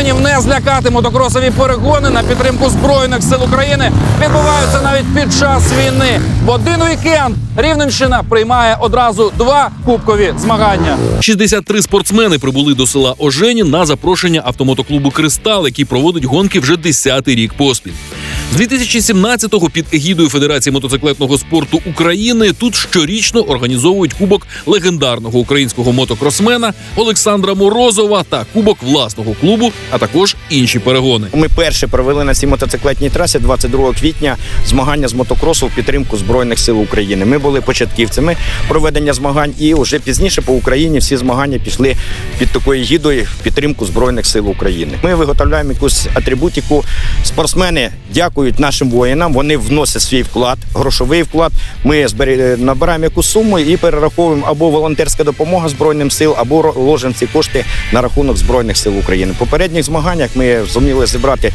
Спортсменів не злякати мотокросові перегони на підтримку збройних сил України відбуваються навіть під час війни. В один вікенд Рівненщина приймає одразу два кубкові змагання. 63 спортсмени прибули до села Ожені на запрошення автомотоклубу Кристал, який проводить гонки вже 10-й рік поспіль. З 2017-го під егідою Федерації мотоциклетного спорту України тут щорічно організовують кубок легендарного українського мотокросмена Олександра Морозова та кубок власного клубу, а також інші перегони. Ми перше провели на цій мотоциклетній трасі 22 квітня змагання з мотокросу в підтримку Збройних сил України. Ми були початківцями проведення змагань, і вже пізніше по Україні всі змагання пішли під такою гідою в підтримку Збройних сил України. Ми виготовляємо якусь атрибутику. Спортсмени дякують нашим воїнам. Вони вносять свій вклад, грошовий вклад. Ми збері- набираємо якусь суму і перераховуємо або волонтерська допомога Збройним сил, або ложимо ці кошти на рахунок Збройних сил України. В попередніх змаганнях ми зуміли зібрати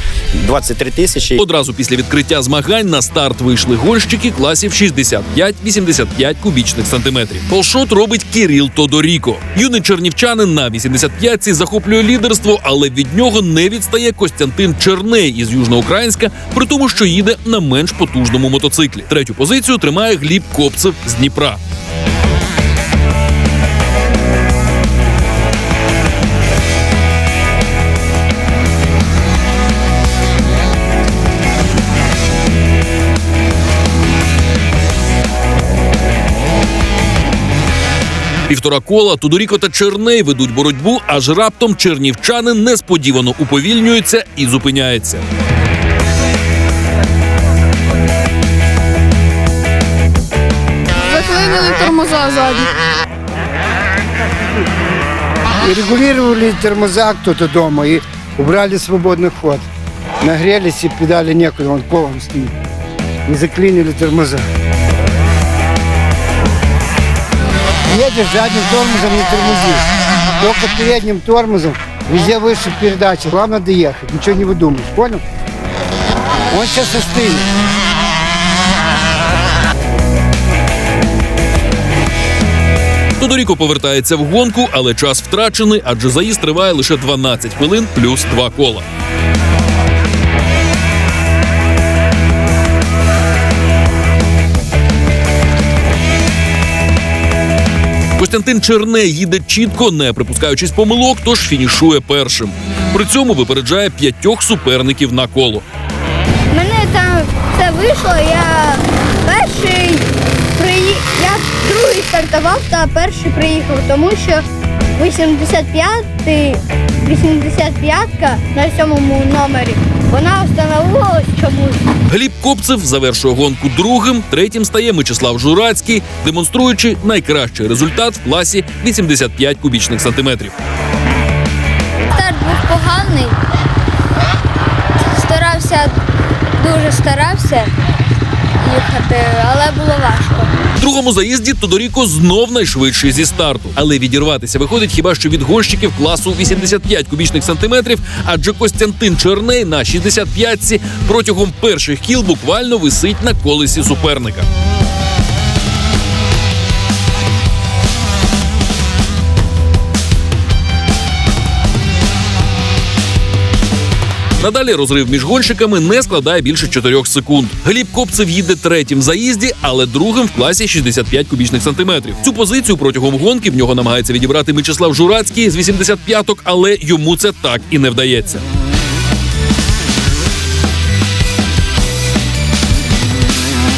23 тисячі. Одразу після відкриття змагань на старт вийшли гонщики класів 65-85 кубічних сантиметрів. Полшот робить Кіріл Тодоріко. Юний чернівчанин на 85-ці захоплює лідерство, але від нього не відстає Костянтин Черней із Южноукраїнська, при тому, що їде на менш потужному мотоциклі. Третю позицію тримає Гліб Копцев з Дніпра. Півтора кола Тодоріко та Черней ведуть боротьбу, аж раптом чернівчанин несподівано уповільнюється і зупиняється. Тормоза сзади. И регулировали тормоза кто-то дома и убрали свободный ход. Нагрелись и педали некуда, он колом стоит. И заклинили тормоза. Едешь задним тормозом не тормозишь. Только передним тормозом везде выше передачи. Главное доехать, ничего не выдумаешь, понял? Он сейчас остынет. Тодоріко повертається в гонку, але час втрачений, адже заїзд триває лише 12 хвилин плюс два кола. Костянтин Черней їде чітко, не припускаючись помилок, тож фінішує першим. При цьому випереджає п'ятьох суперників на коло. Мене там все вийшло, я перший приї... я другий стартував та перший приїхав, тому що 85 85-ка на сьомому номері, вона встановилась чомусь. Гліб Копцев завершує гонку другим, третім стає Мечислав Журацький, демонструючи найкращий результат в класі 85 кубічних сантиметрів. Старт був поганий. Старався, дуже старався їхати, але було важко. Другому заїзді Тодоріко знов найшвидший зі старту, але відірватися виходить хіба що від гонщиків класу 85 кубічних сантиметрів, адже Костянтин Черней на 65-ці протягом перших кіл буквально висить на колесі суперника. Надалі розрив між гонщиками не складає більше 4 секунд. Гліб Копцев їде третім в заїзді, але другим в класі 65 кубічних сантиметрів. Цю позицію протягом гонки в нього намагається відібрати Мечислав Журацький з 85-ок, але йому це так і не вдається.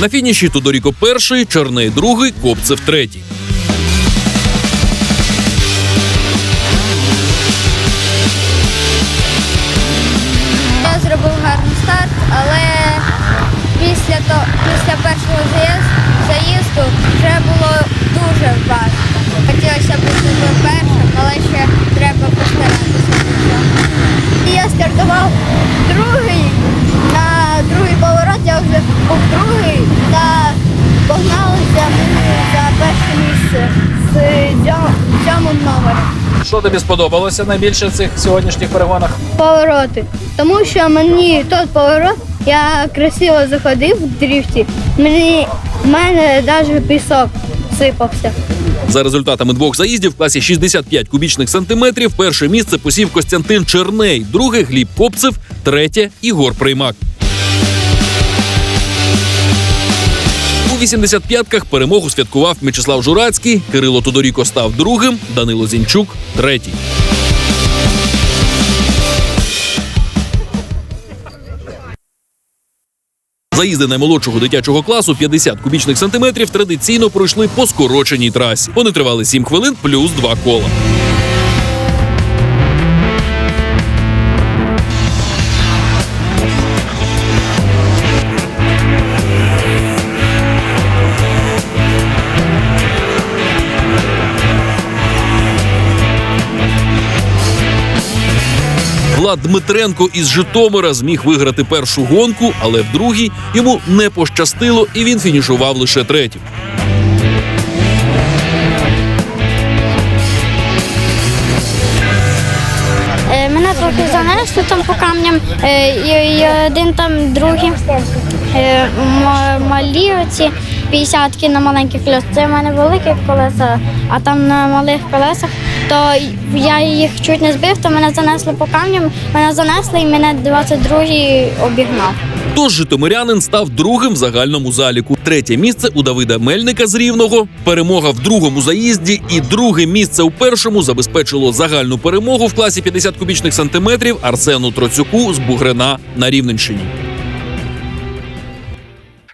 На фініші Тодоріко перший, Черней другий, Копцев третій. Першого заїзду вже було дуже важко. Хотілося б бути першим, але ще треба постаратися. Я стартував другий, на другий поворот я вже був другий та погналися за перше місце з сьомим номером. Що тобі сподобалося найбільше в цих сьогоднішніх перегонах? повороти. Тому що мені той поворот, я красиво заходив в дріфті, мені в мене навіть пісок сипався. За результатами двох заїздів в класі 65 кубічних сантиметрів перше місце посів Костянтин Черней, друге Гліб Копцев, третє Ігор Приймак. У 85-ках перемогу святкував М'ячеслав Журацький, Кирило Тодоріко став другим, Данило Зінчук третій. Заїзди наймолодшого дитячого класу 50 кубічних сантиметрів традиційно пройшли по скороченій трасі. Вони тривали 7 хвилин плюс 2 кола. Дмитренко із Житомира зміг виграти першу гонку, але в другій йому не пощастило, і він фінішував лише третім. Е, Мене трохи занесло там по камням, е, і, один там другий. Е, Малі оці 50 на маленьких колесах. Це в мене великі колеса, а там на малих колесах, то я їх чуть не збив, то мене занесло по камням, мене занесло і мене 22-й обігнав. Тож житомирянин став другим в загальному заліку. Третє місце у Давида Мельника з Рівного. Перемога в другому заїзді і друге місце у першому забезпечило загальну перемогу в класі 50 кубічних сантиметрів Арсену Троцюку з Бугрина на Рівненщині.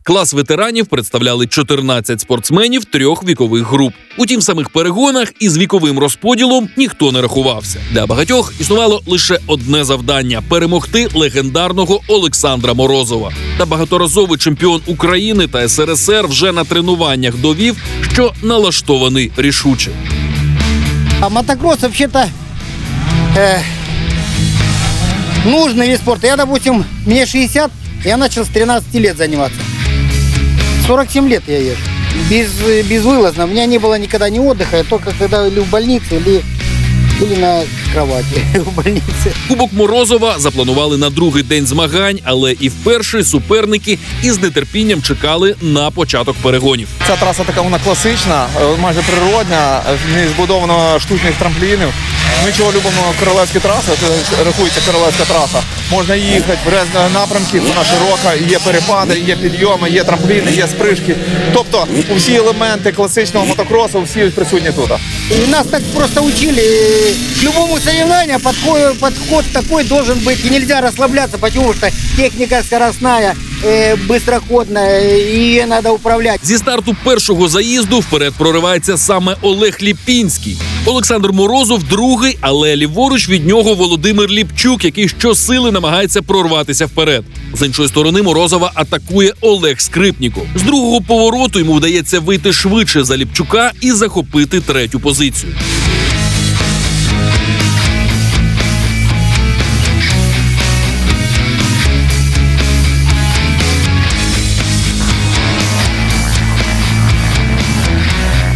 Клас ветеранів представляли 14 спортсменів трьох вікових груп. У тім самих перегонах із віковим розподілом ніхто не рахувався. Для багатьох існувало лише одне завдання перемогти легендарного Олександра Морозова. Та багаторазовий чемпіон України та СРСР вже на тренуваннях довів, що налаштований рішуче. А мотокросс вообще-то э, нужный вид спорта. Я, допустим, мне 60, я начал с 13 лет заниматься. 47 лет я езжу. Без, безвылазно. У меня не было никогда ни отдыха, я только когда или в больнице, или, или на кровати в больнице. Кубок Морозова запланували на другий день змагань, але і вперше суперники із нетерпінням чекали на початок перегонів. Ця траса така вона класична, е, майже природня, е, не збудовано штучних трамплінів. Ми чого любимо королевські траси, це рахується королевська траса. Можна їхати в різні напрямки, вона широка, є перепади, є підйоми, є трампліни, є сприжки. Тобто усі елементи класичного мотокросу всі присутні тут. Нас так просто учили. К любому соревнованию подход, подход такой должен быть. И нельзя расслабляться, потому что техника скоростная, э, быстроходная, и ее надо. Зі старту першого заїзду вперед проривається саме Олег Ліпінський. Олександр Морозов другий, але ліворуч від нього Володимир Ліпчук, який щосили намагається прорватися вперед. З іншої сторони Морозова атакує Олег Скрипніков. З другого повороту йому вдається вийти швидше за Ліпчука і захопити третю позицію.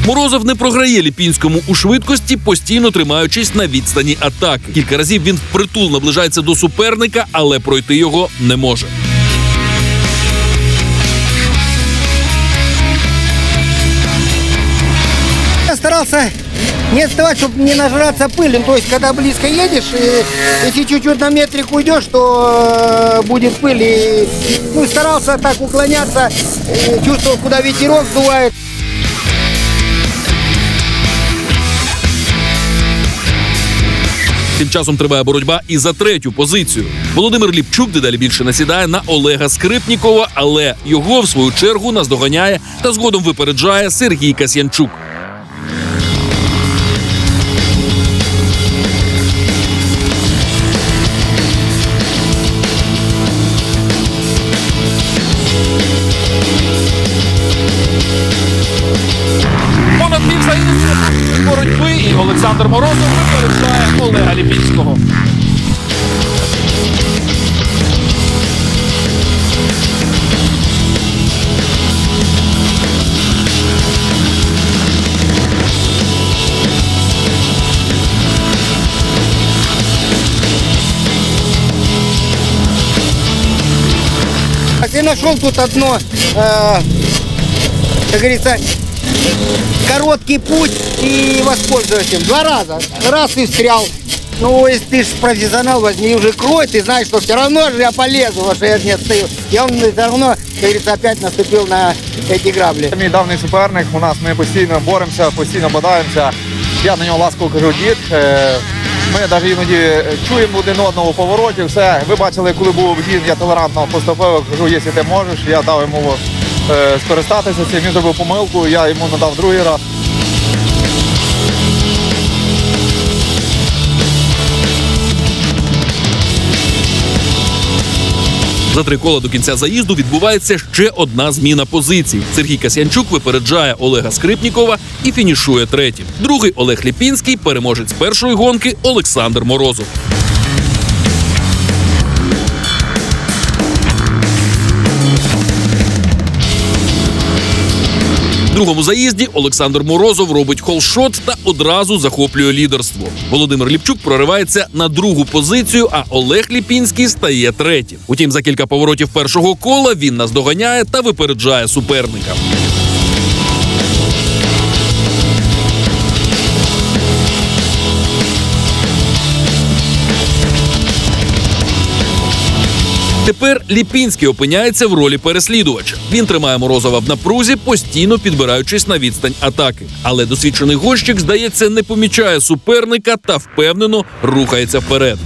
Морозов не програє Ліпінському у швидкості, постійно тримаючись на відстані атаки. Кілька разів він впритул наближається до суперника, але пройти його не може. Я старался не отставать, чтобы не нажраться пылью. То есть, когда близко едешь, э, если чуть-чуть на метрик уйдешь, то э, будет пыль. И, ну, старался так уклоняться, э, чувствовал, куда ветерок сдувает. Тим часом триває боротьба і за третю позицію. Володимир Ліпчук дедалі більше насідає на Олега Скрипнікова, але його в свою чергу наздоганяє та згодом випереджає Сергій Касьянчук. нашел тут одно, э, как говорится, короткий путь и воспользуйся им. Два раза. Раз ты встрял. Ну, если ты ж профессионал, возьми уже крой, ты знаешь, что все равно же я полезу, потому что я не стою. И он все равно, как говорится, опять наступил на эти грабли. Мій давній суперник. У нас ми постійно боремося, постійно бодаємося. Я на нього ласково кажу дід. Е, ми навіть іноді чуємо один одного у повороті. Все. Ви бачили, коли був обгін, я толерантно поступив. Кажу, якщо ти можеш, я дав йому е, скористатися цим. Він зробив помилку, я йому надав другий раз. За три кола до кінця заїзду відбувається ще одна зміна позицій. Сергій Касянчук випереджає Олега Скрипнікова і фінішує третім. Другий Олег Ліпінський, переможець першої гонки Олександр Морозов. Другому заїзді Олександр Морозов робить холшот та одразу захоплює лідерство. Володимир Ліпчук проривається на другу позицію, а Олег Ліпінський стає третім. Утім, за кілька поворотів першого кола він наздоганяє та випереджає суперника. Тепер Ліпінський опиняється в ролі переслідувача. Він тримає Морозова в напрузі, постійно підбираючись на відстань атаки. Але досвідчений гонщик, здається, не помічає суперника та впевнено рухається вперед.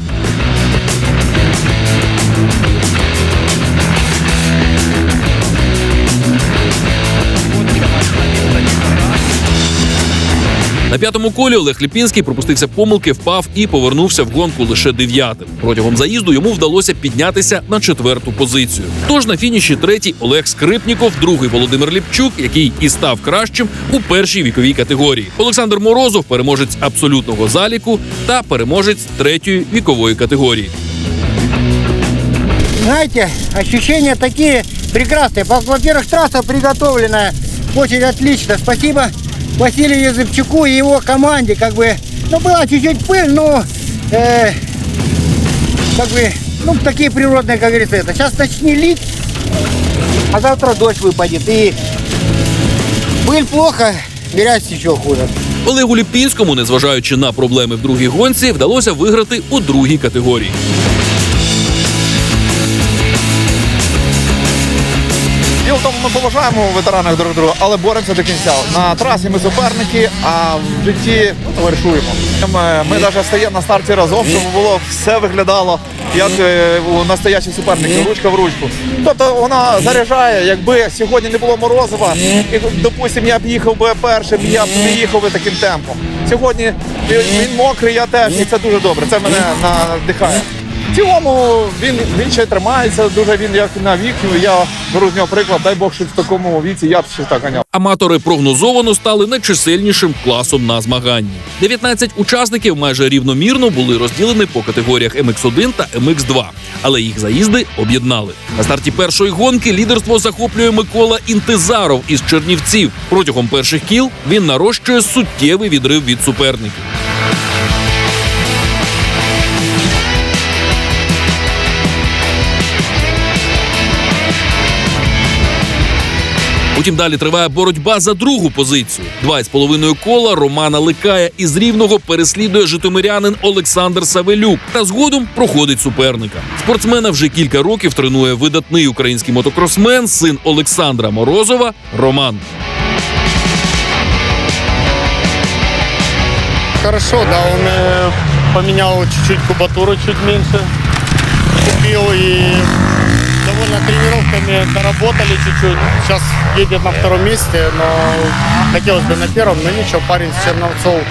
На п'ятому колі Олег Ліпінський пропустився помилки, впав і повернувся в гонку лише дев'ятим. Протягом заїзду йому вдалося піднятися на четверту позицію. Тож на фініші третій Олег Скрипніков, другий Володимир Ліпчук, який і став кращим у першій віковій категорії. Олександр Морозов, переможець абсолютного заліку та переможець третьої вікової категорії. Знаете, ощущения такие прекрасные. Во- Во-первых, трасса приготовленная очень отлично. Спасибо Василию Языпчуку и его команде. Как бы, ну, была чуть-чуть пыль, но э, как бы, ну, такие природные, как говорится, это. Сейчас начни лить, а завтра дождь выпадет. И пыль плохо, грязь еще хуже. Олегу Ліпінському, незважаючи на проблеми в другій гонці, вдалося виграти у другій категорії. Діло в тому, ми поважаємо ветеранів друг друга, але боремося до кінця. На трасі ми суперники, а в житті ну, товаришуємо. Ми, ми навіть стаємо на старті разом, щоб було все виглядало як е, у настоящих суперників, ручка в ручку. Тобто вона заряджає, якби сьогодні не було Морозова, і, допустимо, я б їхав би першим, я б не їхав би таким темпом. Сьогодні він мокрий, я теж, і це дуже добре. Це мене надихає. Цілому він, він ще тримається, дуже він як на вік. Я беру з нього приклад, дай Бог, щоб в такому віці я б ще так ганяв. Аматори прогнозовано стали найчисельнішим класом на змаганні. 19 учасників майже рівномірно були розділені по категоріях MX1 та MX2, але їх заїзди об'єднали. На старті першої гонки лідерство захоплює Микола Інтизаров із Чернівців. Протягом перших кіл він нарощує суттєвий відрив від суперників. Утім, далі триває боротьба за другу позицію. Два із половиною кола Романа Ликая із рівного переслідує житомирянин Олександр Савелюк та згодом проходить суперника. Спортсмена вже кілька років тренує видатний український мотокросмен, син Олександра Морозова Роман. Хорошо, да, он э, чуть-чуть кубатуру, чуть меньше. Купил довольно тренировками доработали чуть-чуть. Сейчас едет на втором месте, но хотелось бы на первом, но ничего, парень с Черновцов,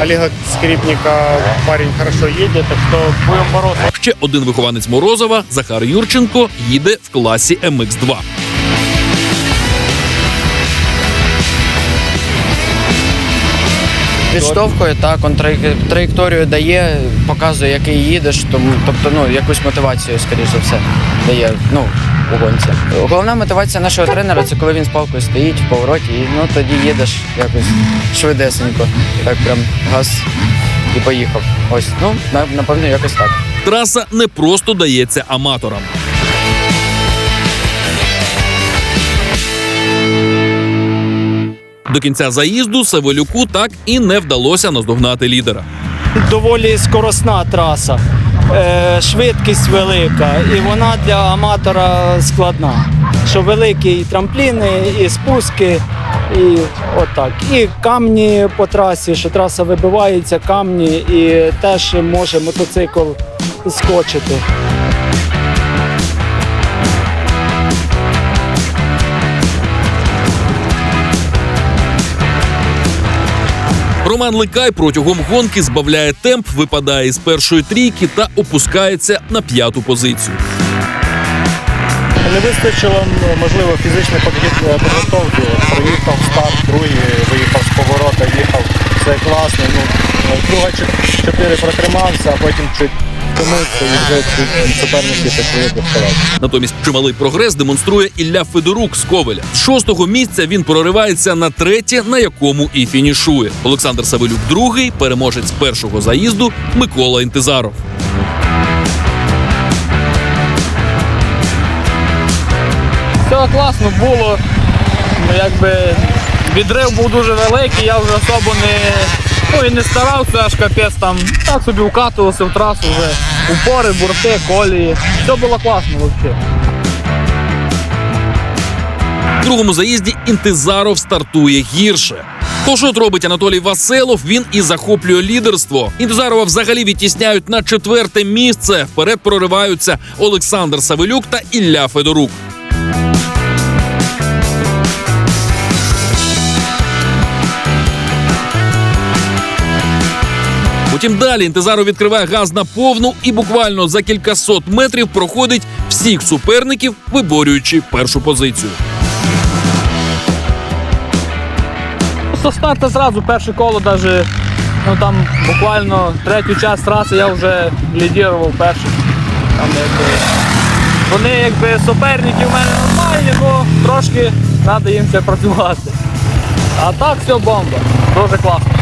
Олега Скрипника, парень хорошо едет, так что будем бороться. Ще один вихованець Морозова Захар Юрченко їде в класі MX2. Підштовхує так, он траєк- траєкторію дає, показує, який їдеш, тому тобто ну якусь мотивацію, скоріш за все, дає ну у гонці. Головна мотивація нашого тренера це коли він з палкою стоїть в повороті, і ну тоді їдеш якось швидесенько, так прям газ і поїхав. Ось ну напевно, якось так. Траса не просто дається аматорам. До кінця заїзду Савелюку так і не вдалося наздогнати лідера. Доволі скоросна траса, е, швидкість велика, і вона для аматора складна. Що великі і трампліни, і спуски, і отак. І камні по трасі, що траса вибивається, камні, і теж може мотоцикл скочити. Роман Ликай протягом гонки збавляє темп, випадає з першої трійки та опускається на п'яту позицію. Не вистачило, можливо, фізичної підготовки. Проїхав старт, другий, виїхав з поворота, їхав. Все класно. Ну, друга чотири протримався, а потім чуть втомився і вже суперники почали доставати. Натомість чималий прогрес демонструє Ілля Федорук з Ковеля. З шостого місця він проривається на третє, на якому і фінішує. Олександр Савелюк другий, переможець першого заїзду Микола Інтизаров. Все класно було. Ну, якби відрив був дуже великий, я вже особо не, ну, і не старався, аж капець там. Так собі вкатувався в трасу вже. Упори, борти, колії. Все було класно взагалі. В другому заїзді Інтизаров стартує гірше. То що робить Анатолій Васелов, він і захоплює лідерство. Інтизарова взагалі відтісняють на четверте місце. Вперед прориваються Олександр Савелюк та Ілля Федорук. Утім, далі Інтезаров відкриває газ на повну і буквально за кількасот метрів проходить всіх суперників, виборюючи першу позицію. Со старта зразу перше коло, даже, ну там буквально третю часть траси я вже лідірував якби, вони якби суперники в мене нормальні, але трошки треба їм ще працювати. А так все бомба. Дуже класно.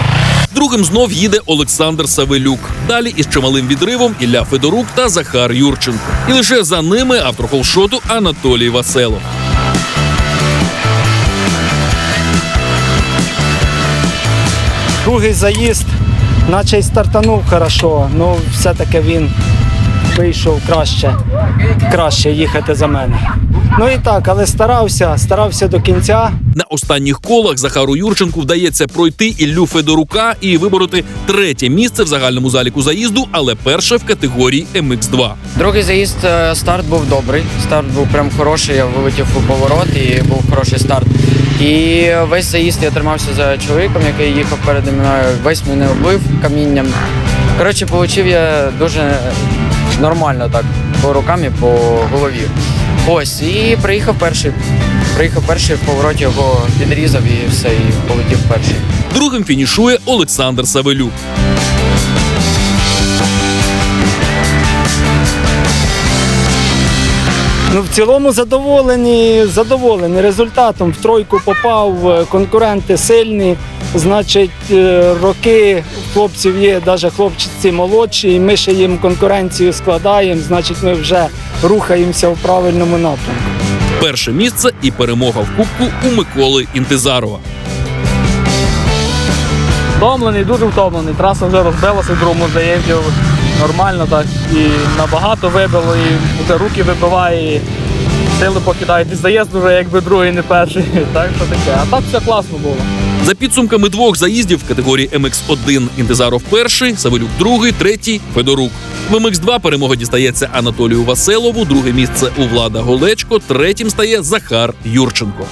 Другим знов їде Олександр Савелюк. Далі із чималим відривом Ілля Федорук та Захар Юрченко. І лише за ними автор холшоту Анатолій Васелов. Другий заїзд, наче й стартанув хорошо, ну все-таки він вийшов краще, краще їхати за мене. Ну і так, але старався, старався до кінця. На останніх колах Захару Юрченку вдається пройти Іллю Федорука і вибороти третє місце в загальному заліку заїзду, але перше в категорії MX2. Другий заїзд е, старт був добрий. Старт був прям хороший. Я вилетів у поворот і був хороший старт. І весь заїзд я тримався за чоловіком, який їхав переді мною. Весь мене облив камінням. Коротше, отримав я дуже нормально так по рукам і по голові. Ось, і приїхав перший. Приїхав перший в повороті його підрізав і все, і полетів перший. Другим фінішує Олександр Савелюк. Ну, в цілому задоволені, задоволені результатом. В тройку попав, е, конкуренти сильні. Значить, е, роки хлопців є, навіть хлопці молодші, і ми ще їм конкуренцію складаємо, значить, ми вже рухаємося в правильному напрямку. Перше місце і перемога в кубку у Миколи Інтизарова. Втомлений, дуже втомлений. Траса вже розбилася в другому заїзді. Нормально так. І набагато вибило, і вже руки вибиває, і сили покидають. І заїзд вже якби другий, не перший. Так що таке. А так все класно було. За підсумками двох заїздів в категорії MX1 Інтезаров перший, Савелюк другий, третій Федорук. В MX2 перемога дістається Анатолію Васелову, друге місце у Влада Голечко, третім стає Захар Юрченко.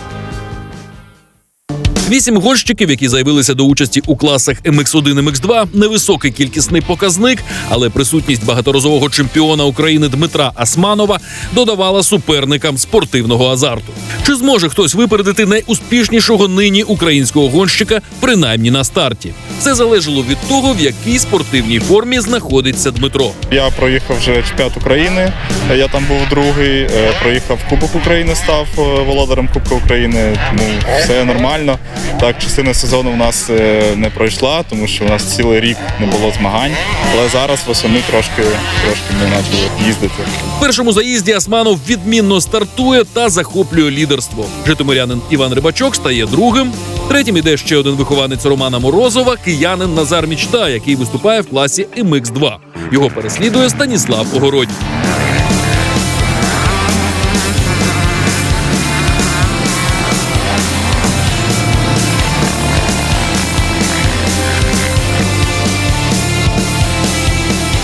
Вісім гонщиків, які заявилися до участі у класах MX1 MX2, невисокий кількісний показник, але присутність багаторазового чемпіона України Дмитра Асманова додавала суперникам спортивного азарту. Чи зможе хтось випередити найуспішнішого нині українського гонщика, принаймні на старті? Це залежало від того, в якій спортивній формі знаходиться Дмитро. Я проїхав вже чемпіонат України. Я там був другий. е, Проїхав Кубок України, став е, володарем Кубка України. Тому все нормально. Так, частина сезону в нас е, не пройшла, тому що у нас цілий рік не було змагань. Але зараз восени трошки трошки ми почали їздити. В першому заїзді Асманов відмінно стартує та захоплює лідерство. Житомирянин Іван Рибачок стає другим. Третім іде ще один вихованець Романа Морозова, киянин Назар Мічта, який виступає в класі МХ2. Його переслідує Станіслав Огородній.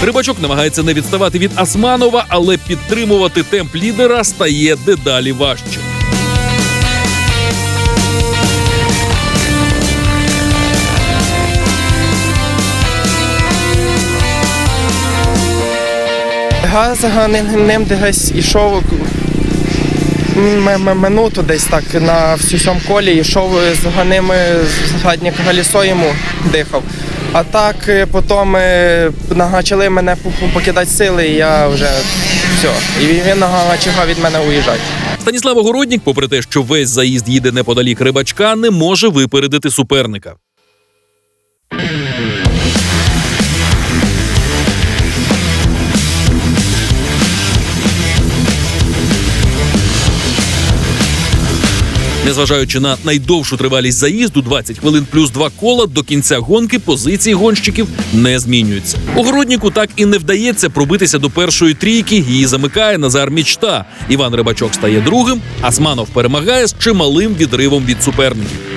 Рибачок намагається не відставати від Асманова, але підтримувати темп лідера стає дедалі важче. Газ за ним десь ішов минуту десь так на всьому колі, йшов з ними заднє колесо йому дихав. А так е, потім нагачали мене покидати сили, і я вже все. І він нагачав від мене уїжджати. Станіслав Огороднік, попри те, що весь заїзд їде неподалік рибачка, не може випередити суперника. Незважаючи на найдовшу тривалість заїзду 20 хвилин плюс два кола, до кінця гонки позиції гонщиків не змінюються. Огородніку так і не вдається пробитися до першої трійки. Її замикає Назар Мічта. Іван Рибачок стає другим. Асманов перемагає з чималим відривом від суперників.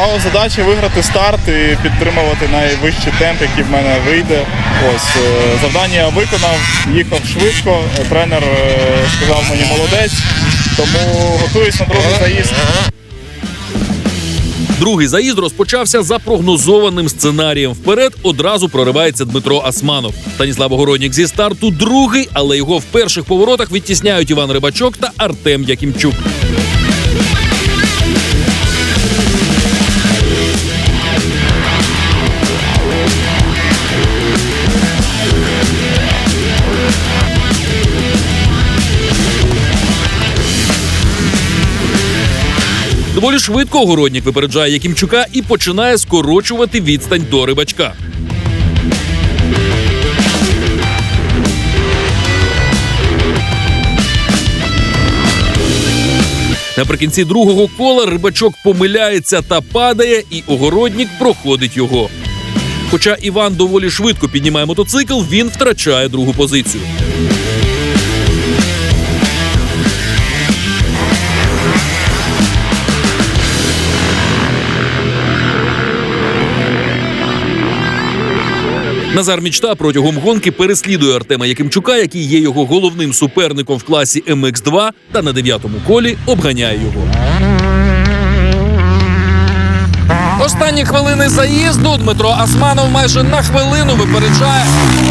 Стала задача виграти старт і підтримувати найвищий темп, який в мене вийде. Ось е, завдання виконав, їхав швидко. Тренер е, сказав мені молодець, тому готуюсь на другий заїзд. Другий заїзд розпочався за прогнозованим сценарієм. Вперед одразу проривається Дмитро Асманов. Станіслав Огороднік зі старту другий, але його в перших поворотах відтісняють Іван Рибачок та Артем Якимчук. Доволі швидко Огороднік випереджає Якимчука і починає скорочувати відстань до рибачка. Наприкінці другого кола рибачок помиляється та падає, і огороднік проходить його. Хоча Іван доволі швидко піднімає мотоцикл, він втрачає другу позицію. Назар Мічта протягом гонки переслідує Артема Якимчука, який є його головним суперником в класі MX2, та на дев'ятому колі обганяє його. Останні хвилини заїзду Дмитро Асманов майже на хвилину випереджає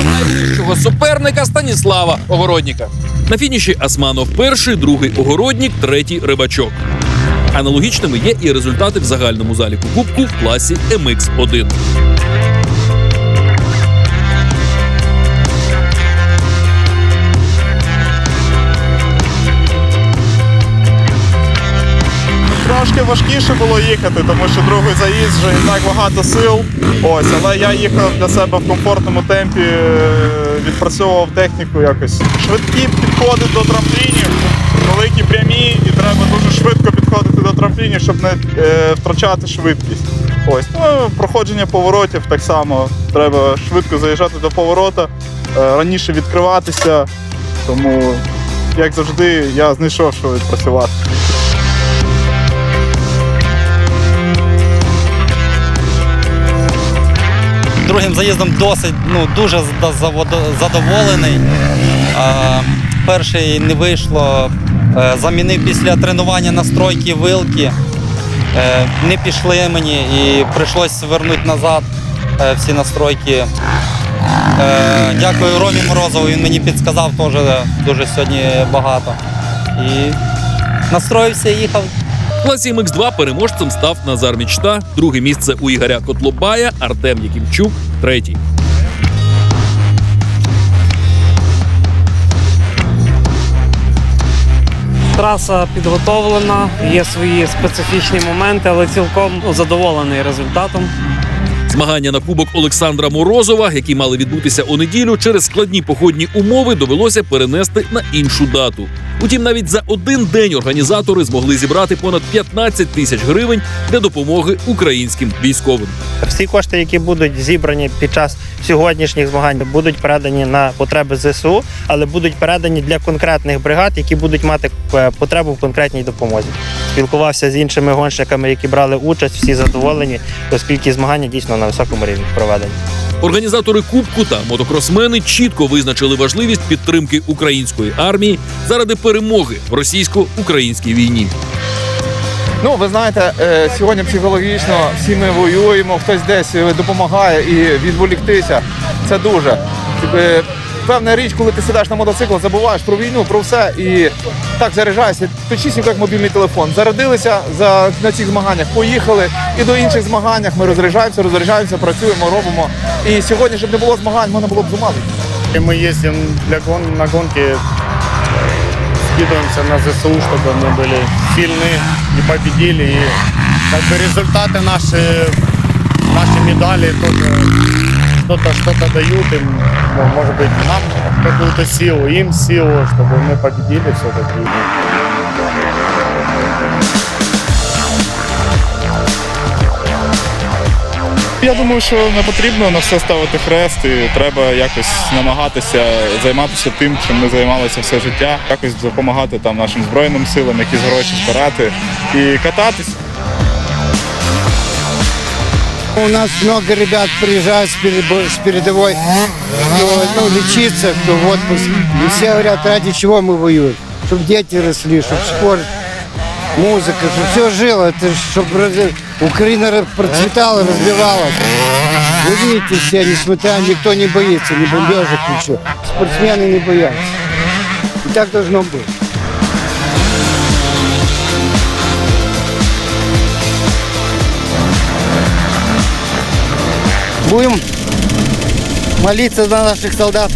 найбільшого суперника Станіслава Огородніка. На фініші Асманов перший, другий огороднік, третій рибачок. Аналогічними є і результати в загальному заліку кубку в класі MX1. Трошки важкіше було їхати, тому що другий заїзд вже не так багато сил. Ось, але я їхав для себе в комфортному темпі, е, відпрацьовував техніку якось. Швидкі підходи до трамплінів, великі прямі, і треба дуже швидко підходити до трамплінів, щоб не е, втрачати швидкість. Ось, ну, проходження поворотів так само. Треба швидко заїжджати до поворота, е, раніше відкриватися. Тому, як завжди, я знайшов, що відпрацювати. Другим заїздом досить ну, дуже задоволений. Перший не вийшло. Е, Замінив після тренування настройки вилки. Е, Не пішли мені і прийшлося вернути назад е, всі настройки. Дякую Ромі Морозову, він мені підказав теж дуже сьогодні багато. І настроївся і їхав Класі MX2 переможцем став Назар Мічта, друге місце у Ігоря Котлобая, Артем Якимчук, третій. Траса підготовлена, є свої специфічні моменти, але цілком задоволений результатом. Змагання на кубок Олександра Морозова, які мали відбутися у неділю, через складні погодні умови довелося перенести на іншу дату. Утім, навіть за один день організатори змогли зібрати понад 15 тисяч гривень для допомоги українським військовим. Всі кошти, які будуть зібрані під час сьогоднішніх змагань, будуть передані на потреби ЗСУ, але будуть передані для конкретних бригад, які будуть мати е, потребу в конкретній допомозі. Спілкувався з іншими гонщиками, які брали участь, всі задоволені, оскільки змагання дійсно на високому рівні проведені. Організатори кубку та мотокросмени чітко визначили важливість підтримки української армії заради перемоги в російсько-українській війні. Ну, ви знаєте, е, сьогодні психологічно всі ми воюємо, хтось десь е, допомагає і відволіктися. Це дуже Е, Певна річ, коли ти сідаєш на мотоцикл, забуваєш про війну, про все і так заряджаєшся. Точнісно, як мобільний телефон. Зарядилися за, на цих змаганнях, поїхали і до інших змаганнях ми розряджаємося, розряджаємося, працюємо, робимо. І сьогодні, щоб не було змагань, можна було б зумазати. И мы ездим для гон, на гонки, скидываемся на ЗСУ, чтобы мы были сильны и победили. И как бы результаты наши, наши медали тоже что-то что-то дают им, ну, может быть, нам какую-то силу, им силу, чтобы мы победили все-таки. Я думаю, що не потрібно на все ставити хрест, і треба якось намагатися займатися тим, чим ми займалися все життя, якось допомагати там нашим збройним силам, якісь гроші збирати і кататись. У нас много ребят приезжают с, передовой, кто ну, лечиться, кто в отпуск. И все говорят, ради чего мы воюем. Чтобы дети росли, чтобы спорт, музыка, чтобы все жило, это чтобы Украина ра- процветала, развивалась. Вы видите все, несмотря, никто не боится, ни бомбежек, ничего. Спортсмены не боятся. И так должно быть. Будем молиться за наших солдат.